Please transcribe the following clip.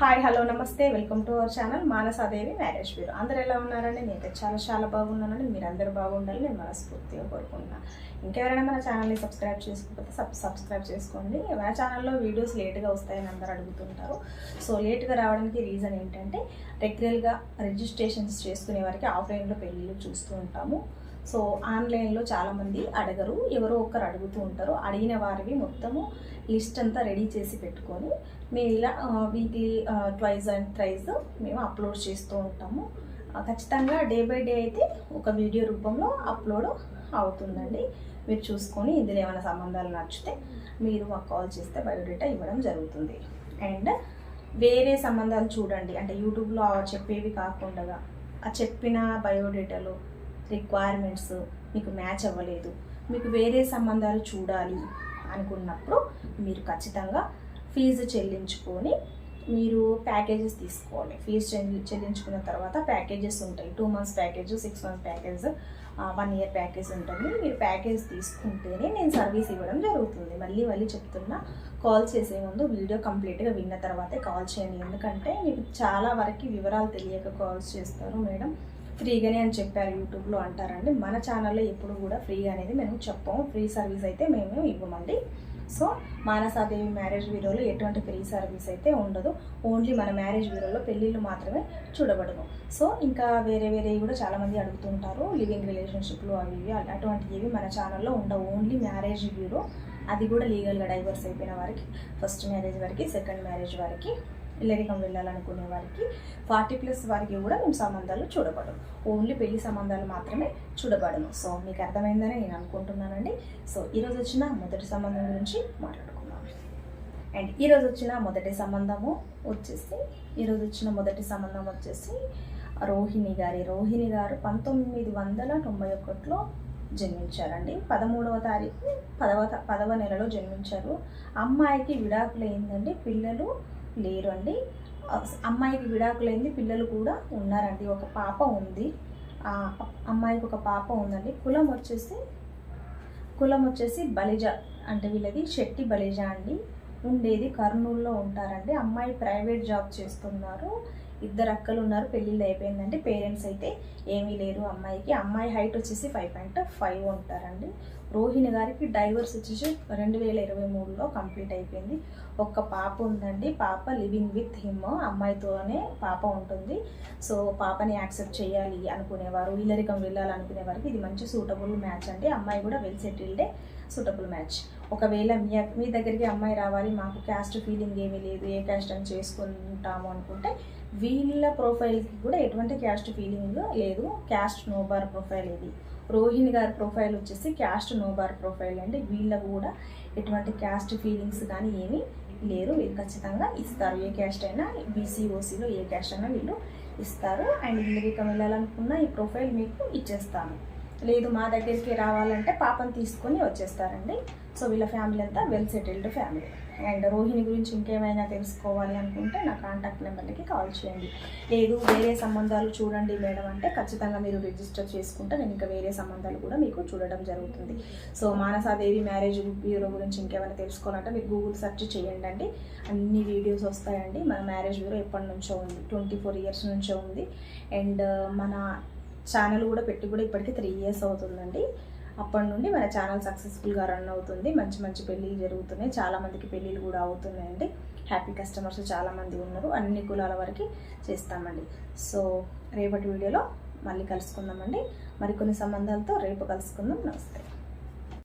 Hi hello నమస్తే. Welcome to our channel Manasadevi marriage bureau అందరూ ఎలా ఉన్నారండి? నేనైతే చాలా చాలా బాగున్నానని మీరు బాగుండాలని నేను మనస్ఫూర్తిగా కోరుకుంటున్నాను ఇంకెవరైనా మన ఛానల్ని సబ్స్క్రైబ్ చేసుకోకపోతే సబ్ సబ్స్క్రైబ్ చేసుకోండి. మన ఛానల్లో వీడియోస్ లేట్గా వస్తాయని అందరూ అడుగుతుంటారు. సో లేట్గా రావడానికి రీజన్ ఏంటంటే రెగ్యులర్గా రిజిస్ట్రేషన్స్ చేసుకునే వారికి ఆఫ్లైన్లో పెళ్ళిళ్ళు చూస్తూ ఉంటాము. సో ఆన్లైన్లో చాలామంది అడగరు. ఎవరో ఒకరు అడుగుతూ ఉంటారు. అడిగిన వారివి మొత్తము లిస్ట్ అంతా రెడీ చేసి పెట్టుకొని మేము ఇలా వీక్లీ ట్వైజ్ అండ్ ట్రైజ్ మేము అప్లోడ్ చేస్తూ ఉంటాము. ఖచ్చితంగా డే బై డే అయితే ఒక వీడియో రూపంలో అప్లోడ్ అవుతుందండి. మీరు చూసుకొని ఇందులో ఏమైనా సంబంధాలు నచ్చితే మీరు మాకు కాల్ చేస్తే బయోడేటా ఇవ్వడం జరుగుతుంది. అండ్ వేరే సంబంధాలు చూడండి. అంటే యూట్యూబ్లో చెప్పేవి కాకుండా ఆ చెప్పిన బయోడేటాలో రిక్వైర్మెంట్స్ మీకు మ్యాచ్ అవ్వలేదు. మీకు వేరే సంబంధాలు చూడాలి అనుకున్నప్పుడు మీరు ఖచ్చితంగా ఫీజు చెల్లించుకొని మీరు ప్యాకేజెస్ తీసుకోవాలి. ఫీజు చెల్లి చెల్లించుకున్న తర్వాత ప్యాకేజెస్ ఉంటాయి. Two months package six months package one year package ఉంటుంది. మీరు ప్యాకేజ్ తీసుకుంటేనే నేను సర్వీస్ ఇవ్వడం జరుగుతుంది. మళ్ళీ మళ్ళీ చెప్తున్నా కాల్ చేసే ముందు వీడియో కంప్లీట్గా విన్న తర్వాతే కాల్ చేయండి. ఎందుకంటే మీకు చాలా వరకు వివరాలు తెలియక కాల్స్ చేస్తారు మేడం. ఫ్రీగానే అని చెప్పారు యూట్యూబ్లో అంటారండి. మన ఛానల్లో ఎప్పుడు కూడా ఫ్రీగా అనేది మేము చెప్పాము. ఫ్రీ సర్వీస్ అయితే మేము ఇవ్వమండి. సో మానసాదేవి మ్యారేజ్ బ్యూరోలో ఎటువంటి ఫ్రీ సర్వీస్ అయితే ఉండదు. ఓన్లీ మన మ్యారేజ్ బ్యూరోలో పెళ్ళిళ్ళు మాత్రమే చూడబడము సో ఇంకా వేరే వేరేవి కూడా చాలామంది అడుగుతుంటారు. లివింగ్ రిలేషన్షిప్లు అవి ఇవి అటువంటివి మన ఛానల్లో ఉండవు ఓన్లీ మ్యారేజ్ బ్యూరో అది కూడా లీగల్గా డైవర్స్ అయిపోయిన వారికి ఫస్ట్ మ్యారేజ్ వారికి సెకండ్ మ్యారేజ్ వారికి ఇల్లరికం వెళ్ళాలనుకునే వారికి ఫార్టీ ప్లస్ వారికి కూడా మేము సంబంధాలు చూడబడము ఓన్లీ పెళ్ళి సంబంధాలు మాత్రమే చూడబడము. సో మీకు అర్థమైందని నేను అనుకుంటున్నానండి. సో ఈరోజు వచ్చిన మొదటి సంబంధం గురించి మాట్లాడుకున్నాం అండ్ ఈరోజు వచ్చిన మొదటి సంబంధము వచ్చేసి ఈరోజు వచ్చిన మొదటి సంబంధం వచ్చేసి రోహిణి గారి. రోహిణి గారు పంతొమ్మిది వందల తొంభై ఒకటిలో జన్మించారండి. పదమూడవ తారీఖు పదవ త- పదవ నెలలో జన్మించారు. అమ్మాయికి విడాకులు అయిందండి పిల్లలు లేరు అండి అమ్మాయికి విడాకులైంది పిల్లలు కూడా ఉన్నారండి. ఒక పాప ఉంది. అమ్మాయికి ఒక పాప ఉందండి. కులం వచ్చేసి కులం వచ్చేసి బలిజ అంటే వీళ్ళది శెట్టి బలిజ అండి. ఉండేది కర్నూలులో ఉంటారండి. అమ్మాయి ప్రైవేట్ జాబ్ చేస్తున్నారు. ఇద్దరు అక్కలు ఉన్నారు పెళ్ళిళ్ళు అయిపోయిందంటే పేరెంట్స్ అయితే ఏమీ లేరు అమ్మాయికి. అమ్మాయి హైట్ వచ్చేసి ఫైవ్ పాయింట్ ఫైవ్ ఉంటారండి. రోహిణి గారికి డైవర్స్ వచ్చేసి రెండు వేల ఇరవై మూడులో కంప్లీట్ అయిపోయింది. ఒక్క పాప ఉందండి. పాప లివింగ్ విత్ హిమ్ అమ్మాయితోనే పాప ఉంటుంది. సో పాపని యాక్సెప్ట్ చేయాలి అనుకునేవారు ఇల్లరికం వెళ్ళాలనుకునే వారికి ఇది మంచి సూటబుల్ మ్యాచ్ అండి. అమ్మాయి కూడా వెల్ సెటిల్డే సూటబుల్ మ్యాచ్. ఒకవేళ మీ మీ దగ్గరికి అమ్మాయి రావాలి మాకు క్యాస్ట్ ఫీలింగ్ ఏమీ లేదు ఏ క్యాస్ట్ అని చేసుకుంటాము అనుకుంటే వీళ్ళ ప్రొఫైల్కి కూడా ఎటువంటి క్యాస్ట్ ఫీలింగ్ లేదు. క్యాస్ట్ నోబార్ ప్రొఫైల్ ఇది. రోహిణి గారి ప్రొఫైల్ వచ్చేసి క్యాస్ట్ నోబార్ ప్రొఫైల్ అండి. వీళ్ళకు కూడా ఎటువంటి క్యాస్ట్ ఫీలింగ్స్ కానీ ఏమీ లేరు. వీళ్ళు ఖచ్చితంగా ఇస్తారు. ఏ క్యాస్ట్ అయినా బీసీఓసీలో ఏ క్యాస్ట్ అయినా వీళ్ళు ఇస్తారు. అండ్ ఇందుకు వెళ్ళాలనుకున్న ఈ ప్రొఫైల్ మీకు ఇచ్చేస్తాను. లేదు మా దగ్గరికి రావాలంటే పాపను తీసుకొని వచ్చేస్తారండి. సో వీళ్ళ ఫ్యామిలీ అంతా well settled family. And Rohini గురించి ఇంకేమైనా తెలుసుకోవాలి అనుకుంటే నా కాంటాక్ట్ నెంబర్కి కాల్ చేయండి. లేదు వేరే సంబంధాలు చూడండి మేడం అంటే ఖచ్చితంగా మీరు రిజిస్టర్ చేసుకుంటే నేను ఇంకా వేరే సంబంధాలు కూడా మీకు చూడడం జరుగుతుంది. సో మానసాదేవి మ్యారేజ్ బ్యూరో గురించి ఇంకేమైనా తెలుసుకోవాలంటే మీరు గూగుల్ సెర్చ్ చేయండి అండి. అన్ని వీడియోస్ వస్తాయండి. మన మ్యారేజ్ బ్యూరో ఎప్పటి నుంచో ఉంది. ట్వంటీ ఫోర్ ఇయర్స్ నుంచో ఉంది. అండ్ మన ఛానల్ కూడా పెట్టి కూడా ఇప్పటికి త్రీ ఇయర్స్ అవుతుందండి. అప్పటి నుండి మన ఛానల్ సక్సెస్ఫుల్గా రన్ అవుతుంది. మంచి మంచి పెళ్ళిళ్ళు జరుగుతున్నాయి. చాలామందికి పెళ్ళిళ్ళు కూడా అవుతున్నాయండి. హ్యాపీ కస్టమర్స్ చాలామంది ఉన్నారు. అన్ని కులాల వరకు చేస్తామండి. సో రేపటి వీడియోలో మళ్ళీ కలుసుకుందామండి. మరికొన్ని సంబంధాలతో రేపు కలుసుకుందాం. నమస్తే.